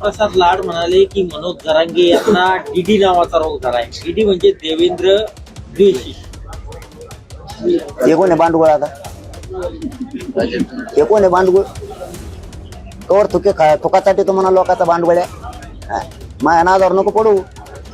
प्रसाद लाड म्हणाले की मनोज जरांगे यांना डीडी नावाचा रोग झालाय डीडी म्हणजे देवेंद्र द्वेषी हे कोण आहे बांडगुळ आता? हे कोण आहे बांडगुळ कवर तुके तुकासाठी तो म्हणा लोकांचा बांडगुळ आहे. माझ्या नादावर नको पडू.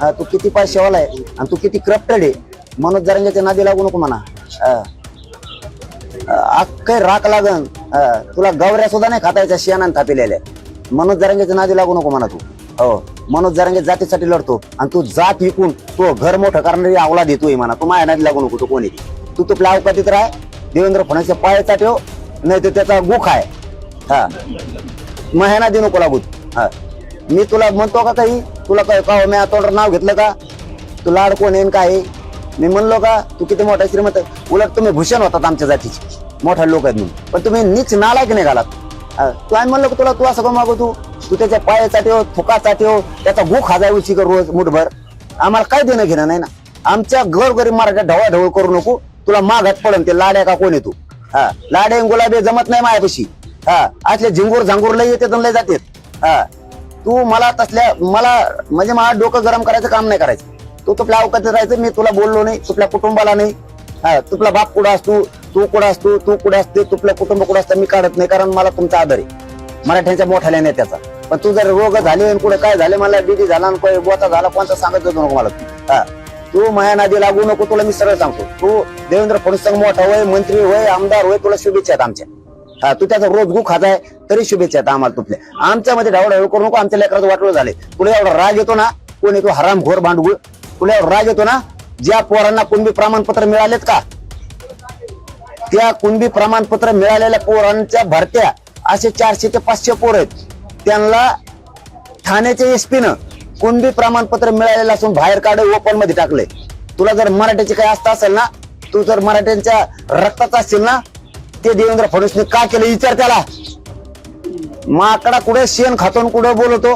हा, तू किती पैसे आहे आणि तू किती क्रप्टेड आहे. मनोज जरांगेच्या नादी लागू नको म्हणा. हा. राख लागन. तुला गवऱ्या सुद्धा नाही खातायच्या शियानाने थापिलेल्या. मनोज जरंगेच्या नादी लागू नको म्हणा तू. हो मनोज जरांगे जातीसाठी लढतो आणि तू जात विकून तो घर मोठं करणारी आवला देतोय म्हणा. तू माझ्या नादी लागू नको तू कोणी तू तुपल्या अवकातीत राह देवेंद्र फडणवीसच्या पायाचा ठेव नाही तर त्याचा गुख आहे. हा. माझ्या नादी नको लागू. हा. मी तुला म्हणतो का काही? तुला काय का हो, मी आता नाव घेतलं का? तू लाड कोण येईन काय मी म्हणलो का? तू किती मोठा श्रीमंत उलट तुम्ही भूषण होतात आमच्या जातीचे. मोठा लोक आहेत म्हणून पण तुम्ही नीच नालायक नाही घालात तू आम्ही म्हणलं तुला तू असं का मागू तू. तू त्याच्या पायाचा ठेव थुकाचा ठेव त्याचा गुख हाजाय उशी कर रोज मुठभर. आम्हाला काय देणं घेणं नाही ना. आमच्या घर गरीब मराठ्या ढवळाढवळ करू नको. तुला मागात पडन ते लाड्या का कोण आहे तू? हा लाडे गुलाबे गुलाबी जमत नाही मायापाशी. हा असले झिंगूर झांगूर लय येते लय जाते. हा तू मला तसल्या मला म्हणजे मला डोकं गरम करायचं काम नाही करायचं. तू तुपल्या अवकाशात राहायचं मी तुला बोललो नाही तुपल्या कुटुंबाला नाही. हा तुपला बाप कुठं असतो? तू कुठं असतो तू? कुठे असते तुपलं कुटुंब कुठं असतं मी काढत नाही कारण मला तुमचा आदर आहे. मराठ्यांच्या मोठ्या नेत्याचा पण तू जर रोग झाले आणि काय झाले मला बीजी झाला आणि झाला कोणता सांगत होतो नको मला तू. हा. तू माया नादी लागू नको तुला मी सरळ सांगतो. तू देवेंद्र फडणवीस मोठा होय मंत्री होय आमदार होय तुला शुभेच्छा आहेत आमच्या. हा तू त्याचा रोज गु खाताय तरी शुभेच्छा आहेत आम्हाला तुपल्या. आमच्यामध्ये ढवळ करू नको आमच्या लेकराचं वाटलं झाले तुला एवढा राग येतो ना कोणी तू हराम घोर भांडगुळ? तुला एवढा राग येतो ना ज्या पोरांना कुणबी प्रमाणपत्र मिळालेत का? त्या कुणबी प्रमाणपत्र मिळालेल्या पोरांच्या भरत्या असे चारशे ते पाचशे पोर आहेत. त्यांना ठाण्याच्या एसपी कुणबी प्रमाणपत्र मिळालेलं असून बाहेर काढ ओपनमध्ये टाकले तुला जर मराठ्याचे काही आस्था असेल ना तू जर मराठ्यांच्या रक्ताचा असेल ना ते देवेंद्र फडणवीसने का केलं? विचार त्याला. माकडा कुठे शेण खातून कुठे बोलतो?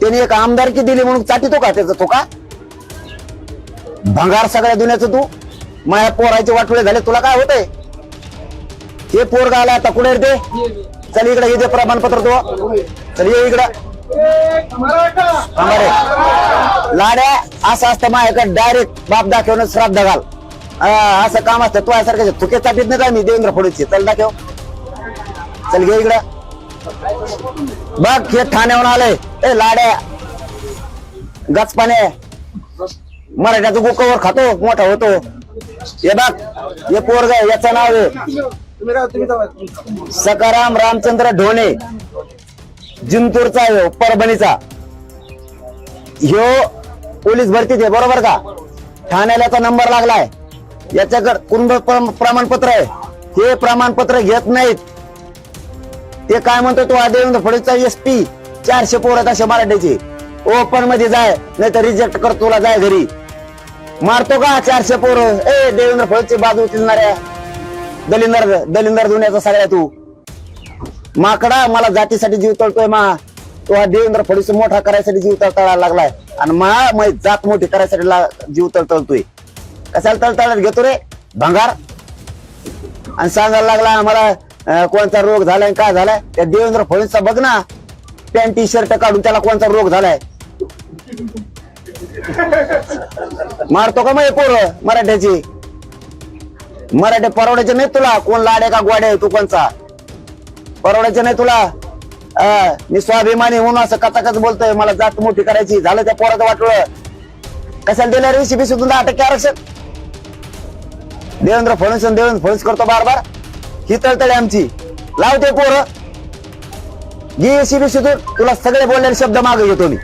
त्याने एक आमदारकी दिली म्हणून चाटितो का त्याचा तो का? भंगार सगळ्या दुनियाचं तू. माया पोराचे वाटोळे झाले तुला काय होतंय? हे पोरगा आला आता कुठे ते? चल इकडे हे दे प्रमाणपत्र तो चल ये इकडं. थांबा रे. लाड्या असं असतं माझ्याकडे डायरेक्ट बाप दाखवून श्राद्ध घाल. असं काम असतं तू यासारखं थुके चाटीत नाही काय मी देवेंद्र फडणवीसचे. चल दाखव. चल घे इकडं. बघ हे ठाण्याहून आलंय ए लाड्या. गचपाने. मराठ्याचं गुकावर खातो मोठा होतो. हे बघ हे पोरग याचं नाव आहे सकाराम रामचंद्र ढोणे. जिंतूरचा आहे हो, परभणीचा. ह्यो पोलीस भरतीत आहे बरोबर का? ठाण्याला याचा नंबर लागलाय. याच्याकडे कुंभ प्रमाणपत्र आहे. हे प्रमाणपत्र घेत नाहीत. ते काय म्हणतो तो देवेंद्र फडणवीसचा एस पी चारशे पोर आहेत असे मराठीचे. ओपनमध्ये जाय नाही तर रिजेक्ट कर तुला जाय घरी. मारतो का चारशे पोर? ए देवेंद्र फळचे बाजू उचलणाऱ्या दलिंदर दलिंदर धुण्याचा सगळ्या तू. माकडा मला जातीसाठी जीव तळतोय मा. तो हा देवेंद्र फडणवीस मोठा करायसाठी जीव तळतळायला लागलाय. आणि मा मै जात मोठी करायसाठी ला- जीव तळतळतोय कशाला तळतळत घेतो रे? भंगार. आणि सांगायला लागला आम्हाला कोणता रोग झालाय आणि काय झालाय? त्या देवेंद्र फडणवीसचा बघ ना. पॅन्ट टी शर्ट काढून त्याला कोणता रोग झालाय? मारतो का मग पोर पोरं मराठ्याची? मराठे परवड्याचे नाही तुला. कोण लाडे का गोडे आहे? तू कोणचा? परवड्याचे नाही तुला. मी स्वाभिमानी म्हणून असं कथाकच बोलतोय. मला जात मोठी करायची. झालं त्या पोराचं वाटलं कशाला दिल्या रे बी सुद्धा अटक आरक्षण? देवेंद्र फडणवीस देवेंद्र फडणवीस करतो बार बार ही तळतळे आमची. लावते पोरं. एसीबी सीबीसी तुला सगळे बोललेले शब्द मागे घेतो मी.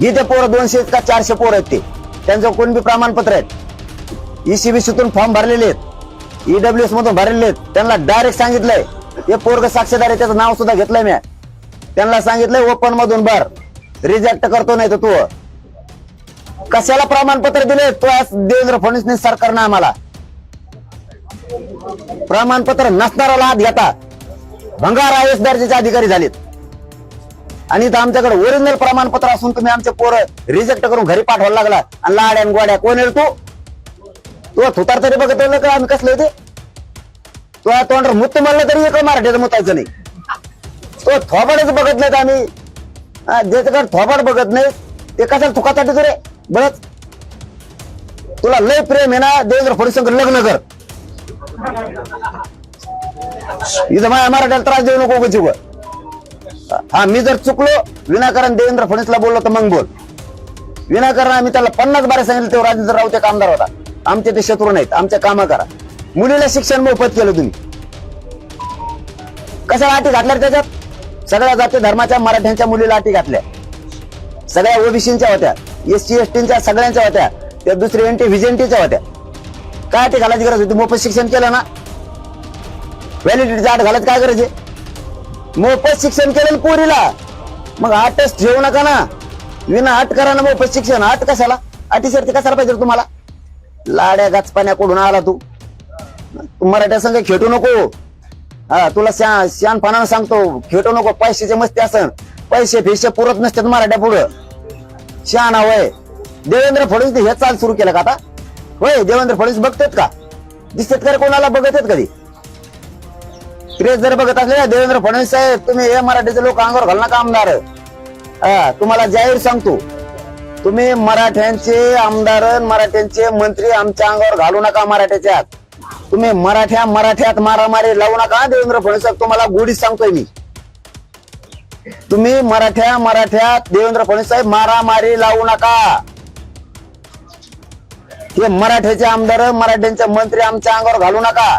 जिथे पोरं दोनशे का चारशे पोरं आहेत ते? त्यांचं कोण बी प्रमाणपत्र आहेत? ईसीबीसीतून फॉर्म भरलेले आहेत. ईडब्ल्यू एस मधून भरलेले आहेत. त्यांना डायरेक्ट सांगितलंय. हे पोरग साक्षीदार आहे त्याचं नाव सुद्धा घेतलंय मी त्यांना सांगितलंय ओपन मधून भर. रिजेक्ट करतो नाही तर तू. कशाला प्रमाणपत्र दिले? तो आज देवेंद्र फडणवीस सरकारनं आम्हाला. प्रमाणपत्र नसणाऱ्याला हात घेता. भंगार आय एस दर्जाचे अधिकारी झालेत. आणि इथं आमच्याकडे ओरिजिनल प्रमाणपत्र असून तुम्ही आमचे पोरं रिजेक्ट करून घरी पाठवायला लागला. आणि लाड्या आणि गोड्या कोण येतो तुला तू थुतार तरी बघत राहिलं का? आम्ही कसले ते तुला तोंडावर मुत्त म्हणलं तरी एक मराठीचं मुतायचं नाही. तो थोबाडच बघत नाहीत आम्ही. हा, ज्याच्याकडे थोबाड बघत नाही ते कशाला चुकासाठी रे बरंच. तुला लय प्रेम आहे ना देवेंद्र फडणवीस लग्न कर. इथं माझ्या मराठ्याला त्रास देऊ नको उगाच. हा मी जर चुकलो विनाकारण देवेंद्र फडणवीसला बोललो तर मग बोल. विनाकारण आम्ही त्याला पन्नास बारे सांगितलं तेव्हा राजेंद्र राऊत आमदार होता. आमचे ते शत्रू नाहीत आमच्या काम करा. मुलीला शिक्षण मोफत केलं तुम्ही. कशा अटी घातल्या त्याच्यात? सगळ्या जाती धर्माच्या मराठ्यांच्या मुलीला अटी घातल्या. सगळ्या ओबीसीच्या होत्या एस टी सगळ्यांच्या होत्या त्या दुसरी एनटी व्हिजेंटीच्या होत्या. काय अटी घालायची गरज होती? मोफत शिक्षण केलं ना. व्हॅलिडिटीचा आठ घालायची काय गरज आहे? मोफत शिक्षण केलं पोरीला. मग आटच ठेवू नका ना. विना आट करा ना मोफत शिक्षण. आट कशाला? अटी शर्ती कशाला पाहिजे तुम्हाला? लाड्या गाचपाण्याकडून आला तू. तू मराठ्या संघ खेटू नको. हा तुला श्या शानपणानं सांगतो खेटू नको. पैशाचे मस्ती असन. पैसे फेशे पुरत नसतात मराठ्या पुढं. शहाणा वय. देवेंद्र फडणवीस हे चाल सुरू केलं का आता? होय देवेंद्र फडणवीस बघतात का? दिसतात का रे कोणाला? बघत आहेत कधी? क्रेज जर बघत असले देवेंद्र फडणवीस साहेब तुम्ही हे मराठीचे लोक अंगावर घालणं कामदार आमदार तुम्हाला जाहीर सांगतो. तुम्ही मराठ्यांचे आमदार मराठ्यांचे मंत्री आमच्या अंगावर घालू नका मराठ्याच्या तुम्ही मराठ्या मराठ्यात मारामारी लावू नका देवेंद्र फडणवीस साहेब तुम्हाला गोडीत सांगतोय मी. तुम्ही मराठ्या मराठ्यात देवेंद्र फडणवीस साहेब मारामारी लावू नका. हे मराठ्याचे आमदार मराठ्यांचे मंत्री आमच्या अंगावर घालू नका.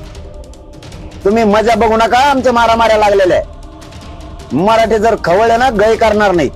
तुम्ही मजा बघू नका आमच्या मारामाऱ्या लागलेल्या आहे. मराठी जर खवळले ना गय करणार नाही